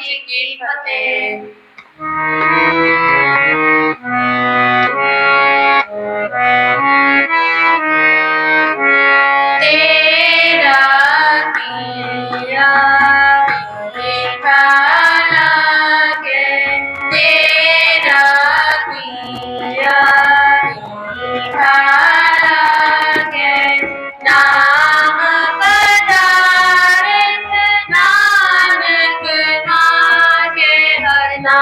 பாடிய கேள்வதே না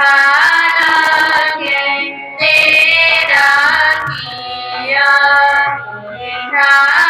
Thank you.